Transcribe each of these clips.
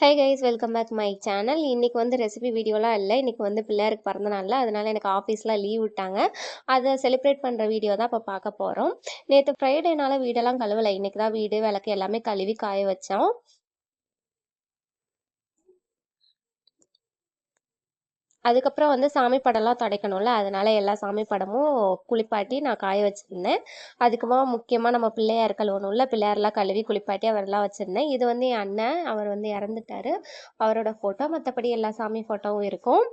Hi guys welcome back my channel இன்றைக்கி வந்து recipe வீடியோலாம் இல்லை. இன்றைக்கி வந்து பிள்ளையாருக்கு பிறந்த நாளில். அதனால் எனக்கு ஆஃபீஸ்லாம் லீவ் விட்டாங்க. அதை செலிப்ரேட் பண்ணுற வீடியோ தான் இப்போ பார்க்க போகிறோம் நேற்று ஃப்ரைடேனால வீடெல்லாம் கழுவலை. இன்றைக்கி தான் வீடு விளக்கு எல்லாமே கழுவி காய வச்சோம். அதுக்கப்புறம் வந்து சாமி படம்லாம் துடைக்கணும்ல அதனால எல்லா சாமி படமும் குளிப்பாட்டி நான் காய வச்சுருந்தேன். அதுக்குமா முக்கியமாக நம்ம பிள்ளையார் கழுவணும்ல பிள்ளையார்லாம் கழுவி குளிப்பாட்டி அவரெல்லாம் வச்சுருந்தேன். இது வந்து என் அண்ணன் அவர் வந்து இறந்துட்டாரு. அவரோட ஃபோட்டோ மற்றபடி எல்லா சாமி ஃபோட்டோவும் இருக்கும்.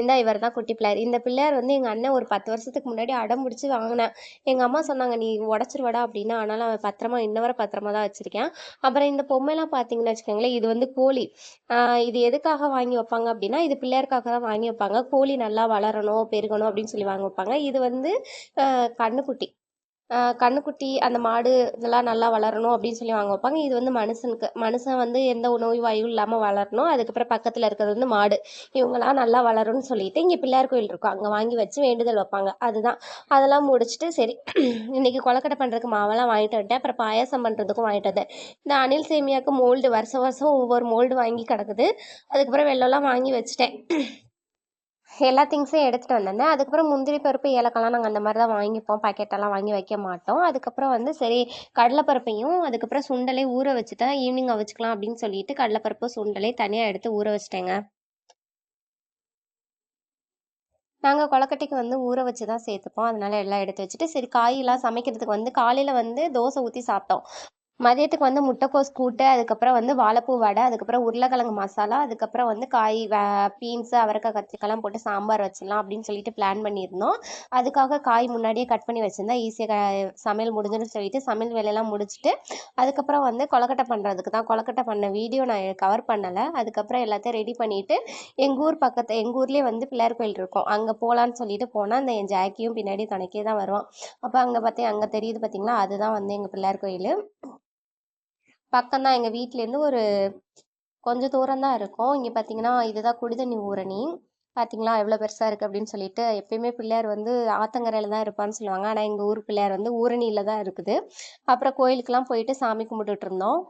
இந்த இவர் தான் குட்டி பிள்ளையார். இந்த பிள்ளையார் வந்து எங்கள் அண்ணன் ஒரு பத்து வருஷத்துக்கு முன்னாடி அடம் பிடிச்சி வாங்கினேன் எங்கள் அம்மா சொன்னாங்க நீ உடச்சிருவடா அப்படின்னா. ஆனாலும் அவன் பத்திரமா இன்ன வரை பத்திரமா தான் வச்சுருக்கேன். அப்புறம் இந்த பொம்மைலாம் பார்த்தீங்கன்னு வச்சுக்கோங்களேன் இது வந்து கோழி. இது எதுக்காக வாங்கி வைப்பாங்க அப்படின்னா இது பிள்ளையாருக்காக தான் வாங்கி வைப்பாங்க. கோழி நல்லா வளரணும் பெருகணும் அப்படின்னு சொல்லி வாங்கி வைப்பாங்க. இது வந்து கண்ணுக்குட்டி. கண்ணுக்குட்டி அந்த மாடு இதெல்லாம் நல்லா வளரணும் அப்படின்னு சொல்லி வாங்க வைப்பாங்க இது வந்து மனுஷனுக்கு மனுஷன் வந்து எந்த நோய் வாயும் இல்லாமல் வளரணும். அதுக்கப்புறம் பக்கத்தில் இருக்கிறது வந்து மாடு. இவங்கெல்லாம் நல்லா வளரும்னு சொல்லிட்டு இங்கே பிள்ளையார் கோயில் இருக்கும். அங்கே வாங்கி வச்சு வேண்டுதல் வைப்பாங்க. அதுதான். அதெல்லாம் முடிச்சுட்டு சரி இன்றைக்கி கொலக்கட்டை பண்ணுறதுக்கு மாவெல்லாம் வாங்கிட்டு வந்துட்டேன். அப்புறம் பாயாசம் பண்ணுறதுக்கும் வாங்கிட்டு வந்தேன். இந்த அணில் சேமியாவுக்கு மோல்டு வருஷம் வருஷம் ஒவ்வொரு மோல்டு வாங்கி கிடக்குது. அதுக்கப்புறம் வெள்ளம்லாம் வாங்கி வச்சுட்டேன். எல்லா திங்ஸையும் எடுத்துகிட்டு வந்திருந்தேன் அதுக்கப்புறம் முந்திரி பருப்பு ஏலக்காய்லாம் நாங்கள் அந்த மாதிரி தான் வாங்கிப்போம் பாக்கெட்டெல்லாம் வாங்கி வைக்க மாட்டோம். அதுக்கப்புறம் வந்து சரி கடலைப்பருப்பையும் அதுக்கப்புறம் சுண்டலே ஊற வச்சுட்டேன். ஈவினிங் வச்சுக்கலாம் அப்படின்னு சொல்லிட்டு கடலைப்பருப்பு சுண்டலே தனியாக எடுத்து ஊற வச்சிட்டேங்க. நாங்கள் கொலக்கட்டைக்கு வந்து ஊற வச்சு தான் சேர்த்துப்போம். அதனால எல்லாம் எடுத்து வச்சுட்டு சரி காயெல்லாம் சமைக்கிறதுக்கு வந்து காலையில் வந்து தோசை ஊற்றி சாப்பிட்டோம். மதியத்துக்கு வந்து முட்டைக்கோஸ் கூட்டு அதுக்கப்புறம் வந்து வாழைப்பூ வடை அதுக்கப்புறம் உருளைக்கிழங்கு மசாலா அதுக்கப்புறம் வந்து காய் பீன்ஸு அவரைக்காய் கத்திரிக்காய்லாம் போட்டு சாம்பார் வச்சிடலாம் அப்படின்னு சொல்லிட்டு பிளான் பண்ணியிருந்தோம். அதுக்காக காய் முன்னாடியே கட் பண்ணி வச்சுருந்தா ஈஸியாக சமையல் முடிஞ்சுன்னு சொல்லிட்டு சமையல் வேலையெல்லாம் முடிச்சுட்டு அதுக்கப்புறம் வந்து கொலக்கட்டை பண்ணுறதுக்கு தான். கொலக்கட்டை பண்ண வீடியோ நான் கவர் பண்ணலை. அதுக்கப்புறம் எல்லாத்தையும் ரெடி பண்ணிவிட்டு எங்கள் ஊர் பக்கத்து எங்கள் ஊர்லேயே வந்து பிள்ளையார் கோயில் இருக்கும். அங்கே போகலான்னு சொல்லிட்டு போனால் அந்த என் ஜாக்கியும் பின்னாடி தனக்கே தான் வருவான். அப்போ அங்கே பார்த்தேன் அங்கே தெரியுது பார்த்தீங்களா அதுதான் வந்து எங்கள் பிள்ளையார் கோயில். பக்கம்தான் எங்கள் வீட்டிலேருந்து ஒரு கொஞ்சம் தூரம்தான் இருக்கும். இங்கே பார்த்தீங்கன்னா இதுதான் குடிதண்ணி ஊரணி. பார்த்தீங்களா எவ்வளோ பெருசாக இருக்குது அப்படின்னு சொல்லிட்டு எப்பயுமே பிள்ளையார் வந்து ஆத்தங்கரையில் தான் இருப்பான்னு சொல்லுவாங்க. ஆனால் எங்கள் ஊர் பிள்ளையார் வந்து ஊரணியில் தான் இருக்குது. அப்புறம் கோயிலுக்கெல்லாம் போயிட்டு சாமி கும்பிட்டுட்டு இருந்தோம்.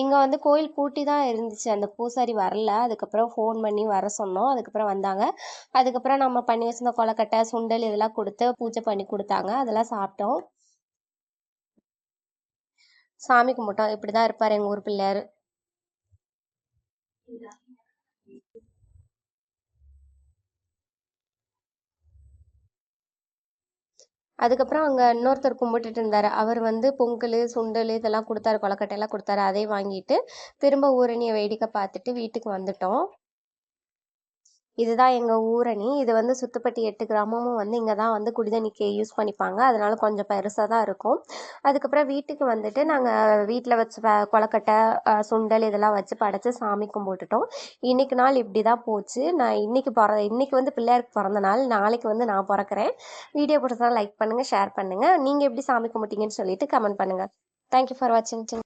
இங்கே வந்து கோயில் பூட்டி தான் இருந்துச்சு. அந்த பூசாரி வரல. அதுக்கப்புறம் ஃபோன் பண்ணி வர சொன்னோம். அதுக்கப்புறம் வந்தாங்க. அதுக்கப்புறம் நம்ம பண்ணி வச்சிருந்த கொலக்கட்டை சுண்டல் இதெல்லாம் கொடுத்து பூஜை பண்ணி கொடுத்தாங்க. அதெல்லாம் சாப்பிட்டோம். சாமி கும்பிட்டோம் இப்படி தான் இருப்பார் எங்கள் ஊர் பிள்ளையார். அதுக்கப்புறம் அங்கே இன்னொருத்தர் கும்பிட்டுட்டு இருந்தார். அவர் வந்து பொங்கல் சுண்டல் இதெல்லாம் கொடுத்தாரு கொலக்கட்டையெல்லாம் கொடுத்தாரு. அதையும் வாங்கிட்டு திரும்ப ஊரணியை வேடிக்கை பார்த்துட்டு வீட்டுக்கு வந்துட்டோம். இதுதான் எங்கள் ஊரணி. இது வந்து சுத்துப்பட்டி எட்டு கிராமமும் வந்து இங்கே தான் வந்து குடிதண்ணிக்கு யூஸ் பண்ணிப்பாங்க. அதனால கொஞ்சம் பெருசாக தான் இருக்கும். அதுக்கப்புறம் வீட்டுக்கு வந்துட்டு நாங்கள் வீட்டில் வச்சு கொலக்கட்டை சுண்டல் இதெல்லாம் வச்சு படைச்சி சாமி கும்பிட்டுட்டோம். இன்னைக்கு நாள் இப்படி தான் போச்சு. நான் இன்றைக்கி பிற இன்றைக்கி வந்து பிள்ளையாருக்கு பிறந்த நாள். நாளைக்கு வந்து நான் பிறக்கிறேன். வீடியோ பிடிச்சா லைக் பண்ணுங்கள் ஷேர் பண்ணுங்கள் நீங்கள் எப்படி சாமி கும்பிட்டீங்கன்னு சொல்லிட்டு கமெண்ட் பண்ணுங்கள் தேங்க்யூ ஃபார் வாட்சிங்